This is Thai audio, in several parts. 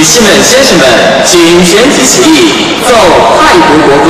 女士们、先生们，请全体起立，奏泰国国歌。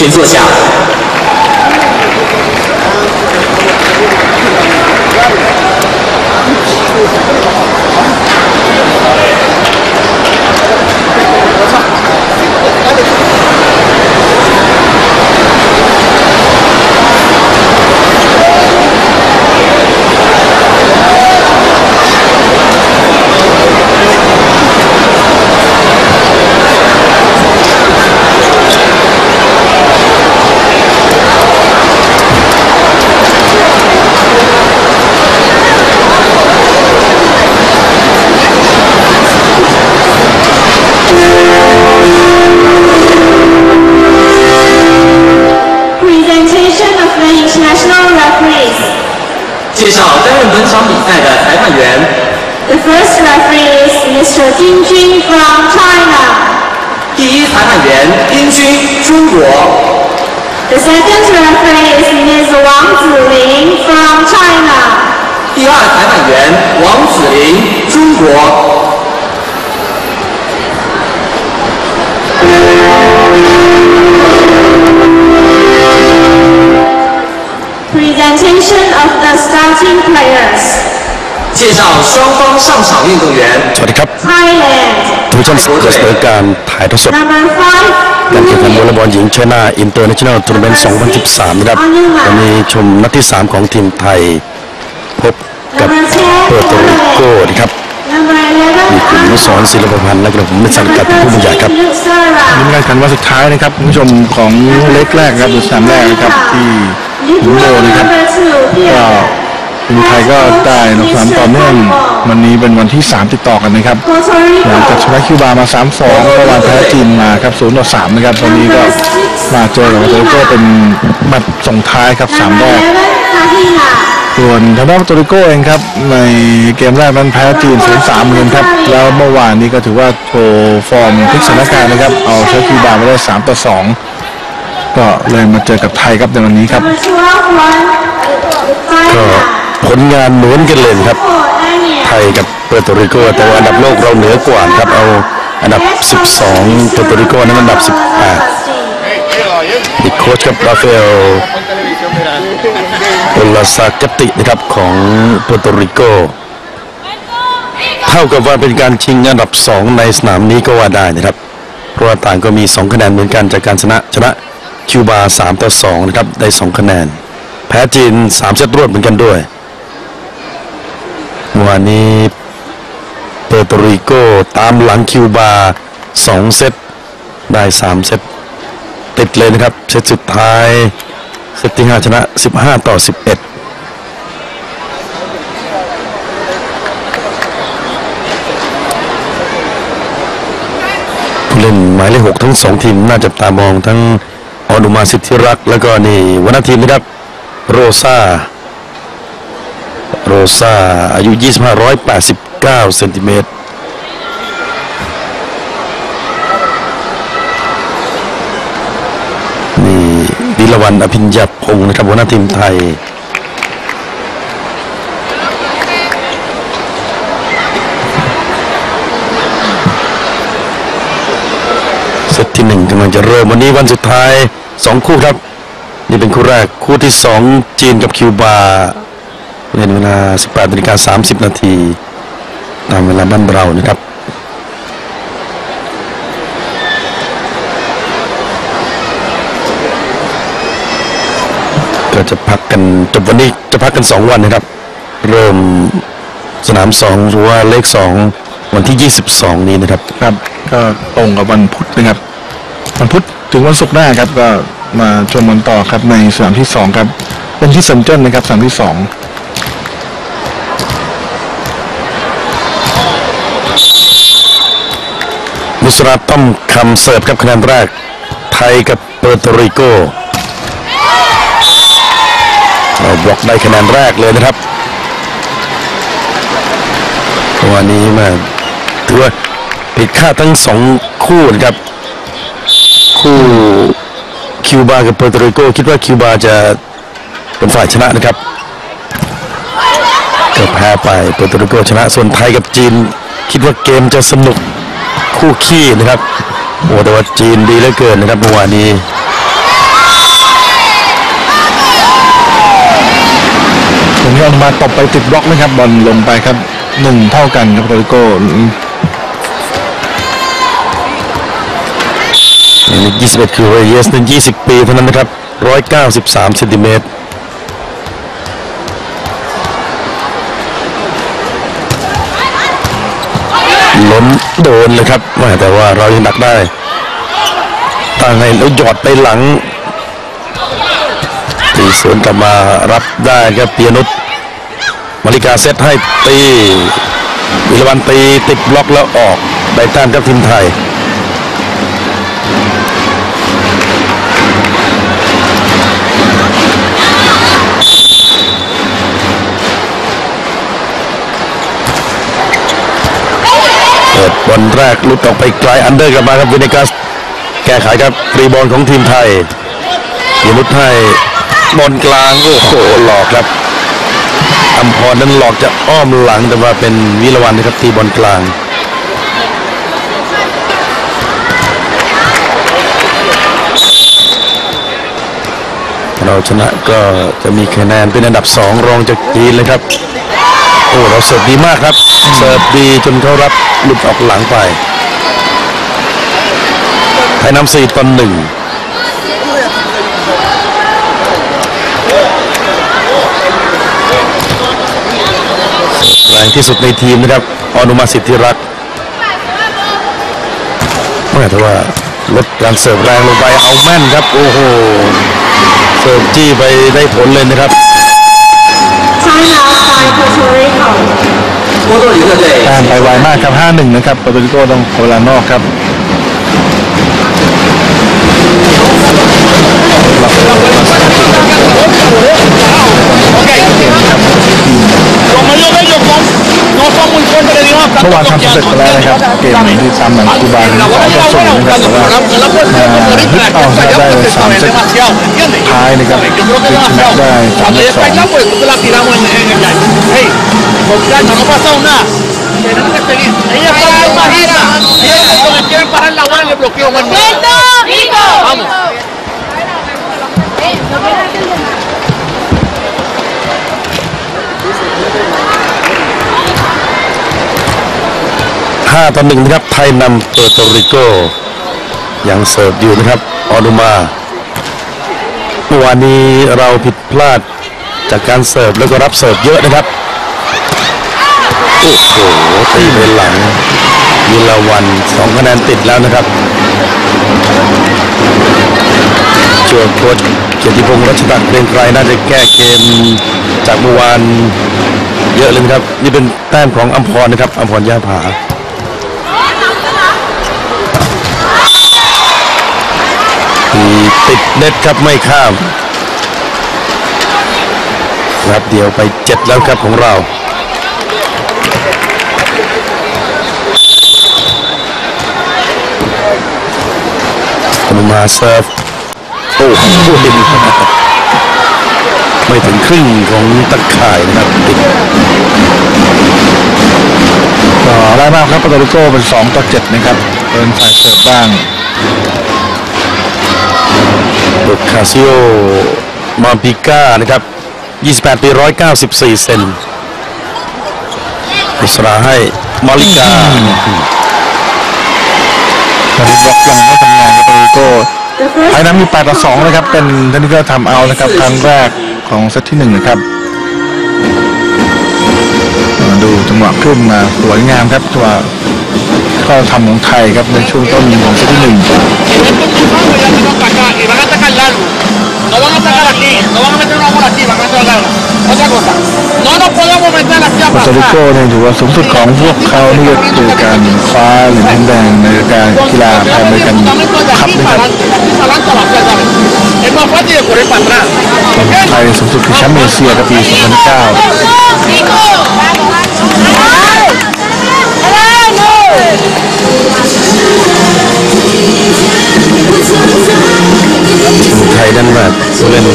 请坐下。本场比赛的裁判员，The first referee is Mr. Jun from China. 第一裁判员丁军，中国；The second referee is Ms. Wang Ziling from China. 第二裁判员王子林，中国介绍双方上场运动员。 สวัสดีครับ Thailand, ทุกท่านเสนอการถ่ายทอดสด number five, การแข่งขันวอลเลย์บอลหญิงชนะอินเตอร์เนชั่นแนลทัวร์นาเมนต์2013 นะครับ วันนี้ชมนัดที่ 3 ของทีมไทย พบกับ number เปอร์โตริโก 10, นะครับ number 11, มีคุณนุสรศิลปพันธ์และกระผมนิสันกัดเป็นผู้บรรยายครับ เป็นการแข่งขันวันสุดท้ายนะครับคุณผู้ชมของเล็กแรกนะครับหรือสนามแรกนะครับที่หลุมโลนะครับก็ ทีมไทยก็ได้ลงสามต่อเนื่องวันนี้เป็นวันที่ 3 ติดต่อกันนะครับหลังจากชนะคิวบามา 3-2เมื่อวานแพ้จีนมาครับ0ต่อ3นะครับวันนี้ก็มาเจอกับโตโรโก้เป็นแมตช์ส่งท้ายครับสามแรกส่วนทางด้านโตริโก้เองครับในเกมแรกนั้นแพ้จีน0-3เหมือนกันครับแล้วเมื่อวานนี้ก็ถือว่าโชว์ฟอร์มพลิกสถานการณ์นะครับเอาชนะคิวบามาได้3ต่อ2ก็เลยมาเจอกับไทยครับในวันนี้ครับก็ ผลงานเหมือนกันเลยนะครับ ไทยกับเปอร์โตริโกแต่ว่าอันดับโลกเราเหนือกว่านะครับเอาอันดับ 12เปอร์โตริโกนั้นอันดับ 18อีกโค้ชกับราฟาเอลโอลาซากตินะครับของเปอร์โตริโกเท่ากับว่าเป็นการชิงอันดับ 2 ในสนามนี้ก็ว่าได้นะครับ เพราะว่าต่างก็มี 2 คะแนนเหมือนกันจากการชนะชนะคิวบา3ต่อ2นะครับได้ 2 คะแนน แพ้จีน3เซตรวดเหมือนกันด้วยเมื่อ วานนี้เปอร์โตริโกตามหลังคิวบา2เซตได้ 3 เซตติดเลยนะครับ เซตสุดท้าย เซตที่ 5 ชนะ 15 ต่อ 11ผู้เล่นหมายเลขหกทั้งสองทีมน่าจับตามองทั้งออนุมาสิทธิรัก แล้วก็นี่วันทีมนะครับ โรซา โรซาอายุ 25 189เซนติเมตรนี่ดิลวันอภิญญาพงศ์นะครับหัวหน้าทีมไทยเซตที่หนึ่งกำลังจะเริ่มวันนี้วันสุดท้ายสองคู่ครับ นี่เป็นคู่แรกคู่ที่สองจีนกับคิวบา เวลา 18นาฬิกา30 นาทีตามเวลาบ้านเรานะครับก็จะพักกันจบวันนี้จะพักกัน 2 วันนะครับ เริ่มสนาม2หรือว่าเลข 2 วันที่ 22 นี้นะครับครับ ก็ตรงกับวันพุธนะครับ วันพุธถึงวันศุกร์หน้าครับก็มาชมกันต่อครับในสนามที่ 2 ครับเป็นที่เซนเจอร์นะครับสนามที่ 2 สราต้อมคำเสิร์ฟครับคะแนนแรก ไทยกับเปอร์โตริโกเราบล็อกได้คะแนนแรกเลยนะครับวันนี้มาถือว่าผิดคาดทั้งสองคู่นะครับ คู่คิวบากับเปอร์โตริโกคิดว่าคิวบาจะเป็นฝ่ายชนะนะครับก็แพ้ไปเปอร์โตริโกชนะ ส่วนไทยกับจีน คิดว่าเกมจะสนุก คู่ขี้นะครับโอ้แต่ว่าจีนดีเหลือเกินนะครับเมื่อวานนี้ตรงนี้ออกมาตบไปติดบล็อกนะครับบอลลงไปครับหนึ่งเท่ากันครับโตริโก้อันนี้21คือเรเยสนั้น20ปีเท่านั้นนะครับ193เซนติเมตร มโดนเลยครับแม่แต่ว่าเรายังดักได้ตั้งให้แล้วหยอดไปหลังตีสวนกลับมารับได้ครับเปียนุชมาริกาเซตให้ตีวิลวันตีติดบล็อกแล้วออกได้แต้มครับทีมไทย ปิดบอลแรกลุดออกไปไกลอันเดอร์กลับมาครับวินิกัส แก้ไขครับฟรีบอลของทีมไทยยมุดให้บอลกลางโอ้โหหลอกครับอัมพรนั้นหลอกจะอ้อมหลังแต่ว่าเป็นวิรวันนะครับตีบอลกลางเราชนะก็จะมีคะแนนเป็นอันดับสองรองจากจีนเลยครับ โอ้เราเสิร์ฟดีมากครับ เสิร์ฟดีจนเขารับหลุดออกหลังไปไทยนำสี่ต่อหนึ่งแรงที่สุดในทีมนะครับ อนุมาสิทธิรักษ์ไม่แต่ว่าลดการเสิร์ฟแรงลงไปเอาแม่นครับ โอ้โห เสิร์ฟจี้ไปได้ผลเลยนะครับ ตามไปไวมากครับ 5-1 นะครับโปรตุเกสต้องเวลานอกครับเมื่อวานทำสำเร็จไปแล้วนะครับ เกมที่ตามหลังคูบาสองต่อศูนย์นะครับแว่ามาฮึดเอา สามเซต demasiado, ¿entiendes? ท้ายนะครับ Yo creo que คือชนะ demasiado. ได้สาม Cuando ต่อ ella สอง está allá, pues nosotros la tiramos en, en el aire. Hey, muchachos, no ha pasado nada. Tenemos que seguir. Ella está muy bajita. Ella cuando quieren parar la bola en el bloqueo. bueno. Vamos. ห้าต่อหนึ่งนะครับไทยนำเปอร์โตริโกยังเสิร์ฟอยู่นะครับออนุมา เมื่อวานนี้เราผิดพลาดจากการเสิร์ฟแล้วก็รับเสิร์ฟเยอะนะครับ โอ้โหตีไปหลังวิลาวันสองคะแนนติดแล้วนะครับช่วยโค้ชเกียรติพงศ์รัชตะเกรียงไกรน่าจะแก้เกมจากเมื่อวานเยอะเลยครับ นี่เป็นแต้มของอัมพรนะครับอัมพรย่าผา ติดเน็ตครับไม่ข้ามครับเดียวไปเจ็ดแล้วครับของเรามาเซิร์ฟโอ้โหไม่ถึงครึ่งของตะข่ายนะครับติดก็ได้มากครับปาโตริโกเป็น2ต่อ7นะครับเป็นฝ่ายเสิร์ฟบ้าง บุคาซิโอมาปิก้านะครับ 28 ปี 194 เซนอิสราให้มาลิกาตอนนี้บล็อกยังไม่ทำงานครับโตริโก The first ไอ้นั้นมี8ต่อ2นะครับ เป็นเทนนิสก็ทำเอานะครับ ครั้งแรกของเซตที่ 1 นะครับมาดูจังหวะขึ้นมาสวยงามครับจังหวะก็ทำของไทยครับในช่วงต้นของเซตที่ 1 โคตาริโกเนี่ยถือว่าสูงสุดของพวกเขานี่ก็คือการคว้าเหรียญทองแดงในการกีฬาแพนอเกันคัพนะครับไทยสูงสุดคือแชมป์เอเชียกับปี 2009 ไทยนั้นแบบผู้เล่น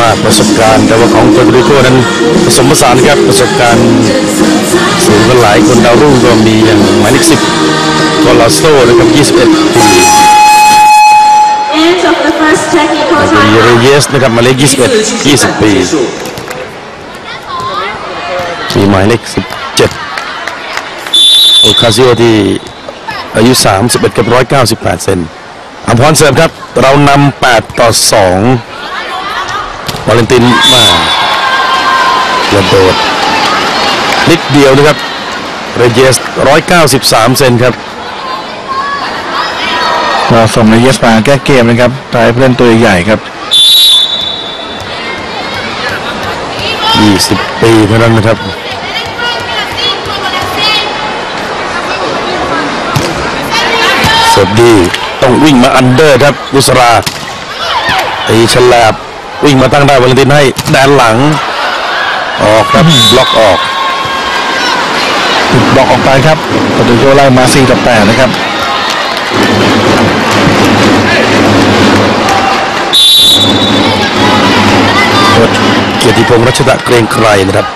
มากประสบการณ์ แต่ว่าของเปอร์โตริโกนั้นผสมผสานครับประสบการณ์สูงกันหลายคนดาวรุ่งก็มีอย่างหมายเลขสิบกอลาโซนะครับ21 ปี end of the first technical มีเร timeout. เยสนะครับหมายเลข21 20 ปีมีหมายเลข17โอคาซิโอที่อายุ 31กับ198 เซน อัมพรเสริมครับ เรานำ8ต่อ2วาเลนตินมาระโดดนิดเดียวนะครับเรเยส 193 เซนครับเราส่งในเยสมาแก้เกมนะครับไทยผู้เล่นตัวใหญ่ๆครับ20 ปีเท่านั้นนะครับเสิร์ฟดี ต้องวิ่งมาอันเดอร์ครับบุษราตีฉลาบวิ่งมาตั้งได้วาเลนตินให้แดนหลัง ออกครับบล็อกออกติดบล็อกออกไปครับปาโตริโกไล่มา4ต่อ8นะครับโค้ชเกียรติพงษ์รัชดาเกรงไกรนะครับ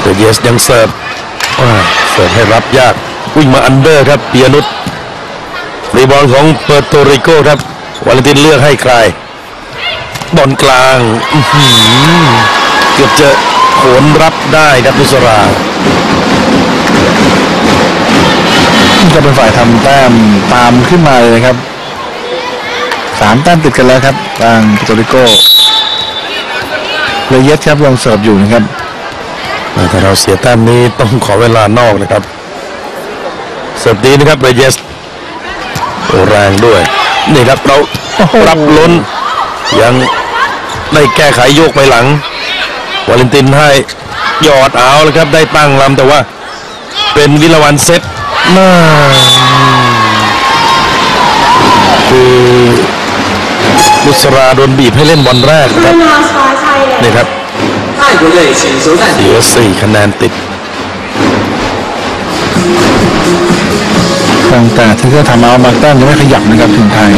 เดเยสยังเสิร์ฟอ่าเสิร์ฟให้รับยาก วิ่งมาอันเดอร์ครับเปียนุชรีบอลของเปอร์โตริโกครับวาเลนตินเลือกให้ใครบอลกลางอื้อหือเกือบจะโขนรับได้ครับนุสราจะเป็นฝ่ายทำแต้มตามขึ้นมาเลยนะครับสามแต้มติดกันแล้วครับทางปาโตริโกเลยเยสครับยังเสิร์ฟอยู่นะครับถ้าเราเสียแต้มนี้ต้องขอเวลานอกนะครับ เสร็จดีนะครับเบรเยสแรงด้วย นี่ครับเรารับล้น ยังไม่แก้ไขโยกไปหลัง วาเลนตินให้ยอดเอาแล้วครับได้ตั้งลำแต่ว่า เป็นวิลวันเซตน่าคือบุษราโดนบีบให้เล่นบอลแรกครับนี่ครับเสียสี่คะแนนติด ตั้งแต่ที่เขาทำเอามาแต้มยังไม่ขยับนะครับทีมไทย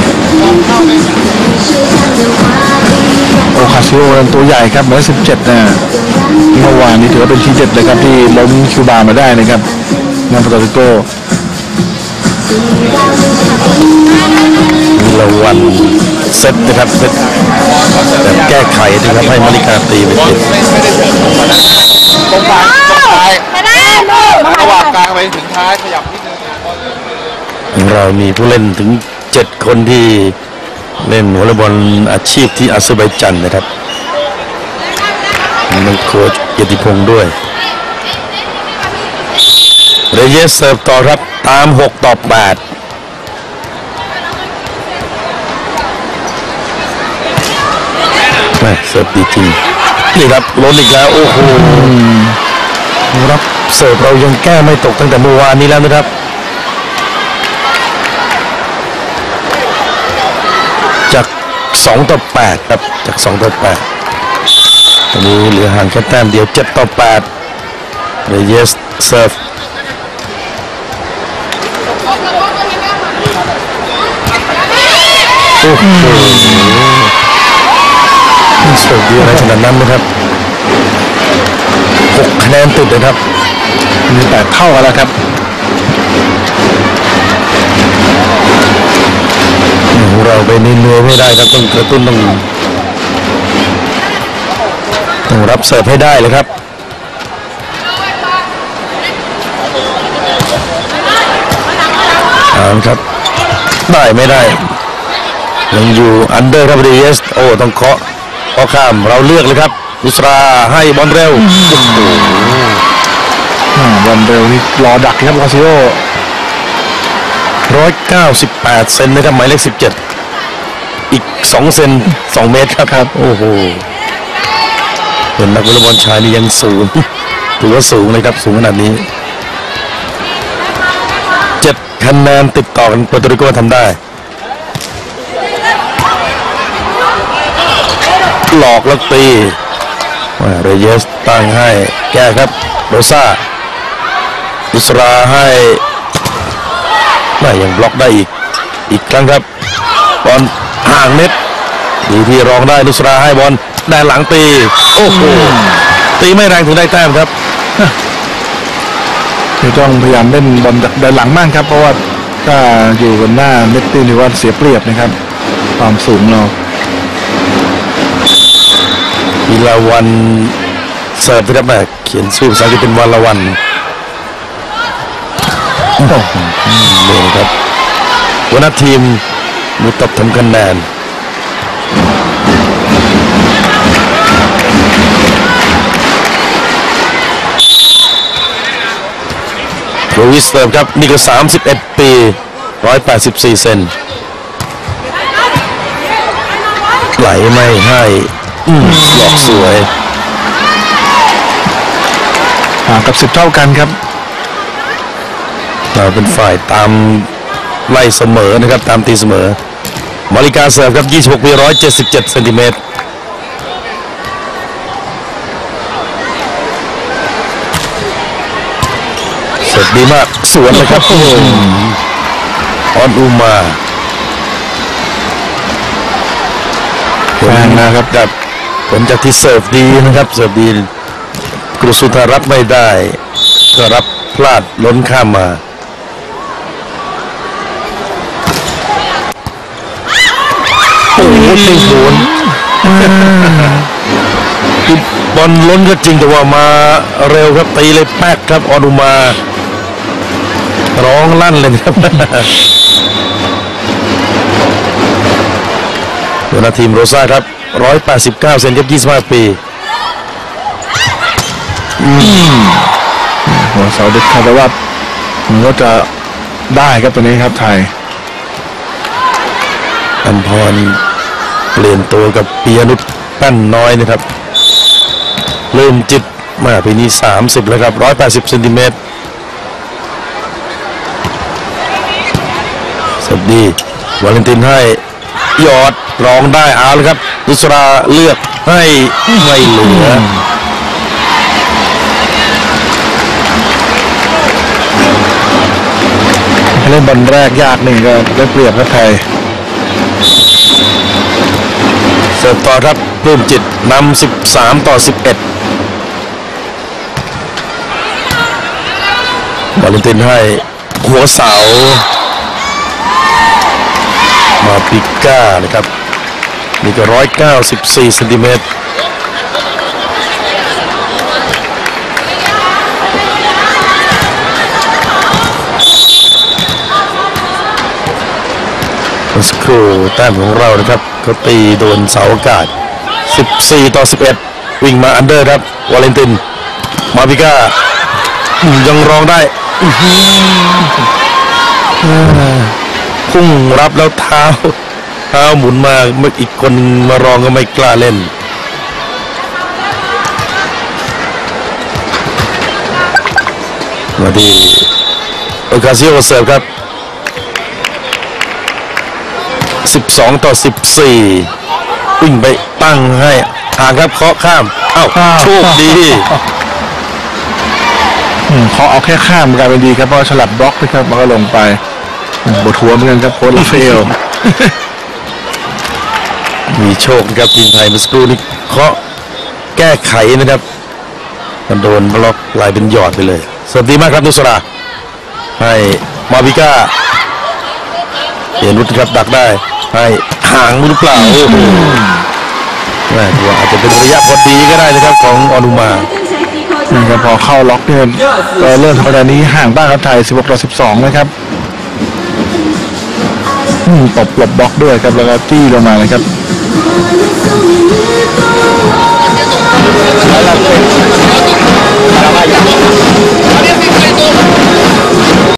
โอคาซิโอเป็นตัวใหญ่ครับเบอร์17นะเมื่อวานนี้ถือว่าเป็นทีเด็ดเลยครับที่ล้มคิวบามาได้นะครับงานปาโตริโกวิลาวันเซตนะครับเซตแบบแก้ไขนะครับให้มาริกาตีไปติดไม่ไม่ได้เสิร์ฟลงมานะตรงกลางตรงท้ายระหว่างกลางไปถึงท้ายขยับนิดนึงของ เรามีผู้เล่นถึง 7 คนที่เล่นวอลเลย์บอลอาชีพที่อาเซอร์ไบจันนะครับมีโค้ชเกียรติพงศ์ด้วยเรเยสเสิร์ฟต่อครับตาม 6 ต่อ8แม่เสิร์ฟดีจริงนี่ครับล้นอีกแล้วโอ้โหรับเสิร์ฟเรายังแก้ไม่ตกตั้งแต่เมื่อวานนี้แล้วนะครับ จาก 2 ต่อ 8 ครับ จาก 2 ต่อ 8 ตอนนี้เหลือห่างแค่แต้มเดียว 7 ต่อ 8เรเยสเซิร์ฟโอ้โหสิร์ฟดีอะไรขนาดนั้นนะครับ 6 คะแนนติดเลยครับ มีแปดเท่ากันแล้วครับ ของเราไปเหนื่อยๆไม่ได้ครับต้องกระตุ้นต้องต้องรับเสิร์ฟให้ได้เลยครับเอาละครับได้ไม่ได้ยังอยู่อันเดอร์ครับดีเอสโอ้ต้องเคาะเคาะข้ามเราเลือกเลยครับอุสราให้บอลเร็วอ่าบอลเร็วนี่รอดักครับลาซิโอร้อยเก้าสิบแปดเซนนะครับหมายเลขสิ บเจ็ดอีกสองเซนสองเมตรครับครับ โอ้โหเป็นนักวอลเลย์บอลชายนี่ยังสูงถือว่าสูงเลยครับสูงขนาดนี้เจ็ดคะแนนติดต่อกันโปรตุเกสทำได้ หลอกแล้วตีเรเยสตั้งให้แก้ครับโรซ่าอุสราให้ไม่ยังบล็อกได้อีก อีกครั้งครับบอล ห่างเน็ตดีที่รองได้นุสราให้บอลได้หลังตี โอ้โหตีไม่แรงถึงได้แต้มครับคือต้องพยายามเล่นบอลจากด้านหลังมากครับ เพราะว่าถ้าอยู่กันหน้าเน็ตตี้หรือว่าเสียเปรียบนะครับ ความสูงเราวีลาวันเสิร์ฟนะครับแม่เขียนชื่อภาษาอังกฤษเป็นวันละวันนี่นะครับหัวหน้าทีม มุตับทำคะแนนโรวิสเสิร์ฟครับ นี่ก็ 31 ปี 184 เซนไหลไม่ให้อืมหลอกสวยห่างกับสิบเท่ากันครับเราเป็นฝ่ายตาม ไล่เสมอนะครับตามตีเสมอมาริกาเสิร์ฟครับ26ปี177เซนติเมตรเสิร์ฟดีมากสวนเลยครับโอ้โหออนอุมาแฟนนะครับกับผลจากที่เสิร์ฟดีนะครับเสิร์ฟดีกรุสุธารับไม่ได้ก็รับพลาดล้นข้ามมา โอ้โหติงโดนคือบอลล้นก็จริงแต่ว่ามาเร็วครับตีเลยแป๊กครับออนุมา ร้องลั่นเลยครับหัวหน้าทีมโรซ่าครับ 189 เซนครับ25 ปีหัวเสาเด็ดขาดแต่ว่ามันก็จะได้ครับตัวนี้ครับไทยอัมพร เปลี่ยนตัวกับปียนุชแป้นน้อยนะครับ เริ่มจิตมาปีนี้ 30 แล้วครับ 180เซนติเมตรสวัสดีวาเลนตินให้ยอดรองได้เอาเลยครับนุสราเลือกให้ไม่เหลือเล่นบอลแรกยากหนึ่งก็ได้เปรียบครับไทย สิร์ฟต่อครับปลื้มจิตนำ13 ต่อ 11วาเลนตินให้หัวเสา มาปิก้านะครับนี่ก็ 194เซนติเมตรเมื่อสักครูแต้มของเรานะครับ เขาตีโดนเสาอากาศ 14 ต่อ 11 วิ่งมาอันเดอร์ครับ วาเลนติน มาปิก้า ยังรองได้พุ่งรับแล้วเท้า เท้าหมุนมาเมื่ออีกคนมารองก็ไม่กล้าเล่นมาดีโอกาซิโอเสิร์ฟครับ 12 ต่อ 14 วิ่งไปตั้งให้ห่างครับเคาะข้าม เอ้าโชคดีอืมเขาเอาแค่ข้ามกลายเป็นดีครับเพราะฉลับบล็อกนะครับมันก็ลงไปอืมบทหัวเหมือนกันครับโค้ชลาเฟลมีโชคนะครับทีมไทยเมื่อสักครู่นี้เคาะแก้ไขนะครับมันโดนบล็อกลายเป็นหยอดไปเลยเสิร์ฟดีมากครับนุสราให้มาวิก้าเห็นรุดครับดักได้ ให้ห่างหรือเปล่าโอ้โหแม่ตัว่าอาจจะเป็นระยะพอดีก็ได้นะครับของอนุมานะครับพอเข้าล็อกเนี่ยก็เริ่มทำคะนนนี้ห่างบ้างครับไทย 16ต่อ12 นะครับตบหลบบล็อกด้วยครับแล้วก็จี้ลงมาเลยครับ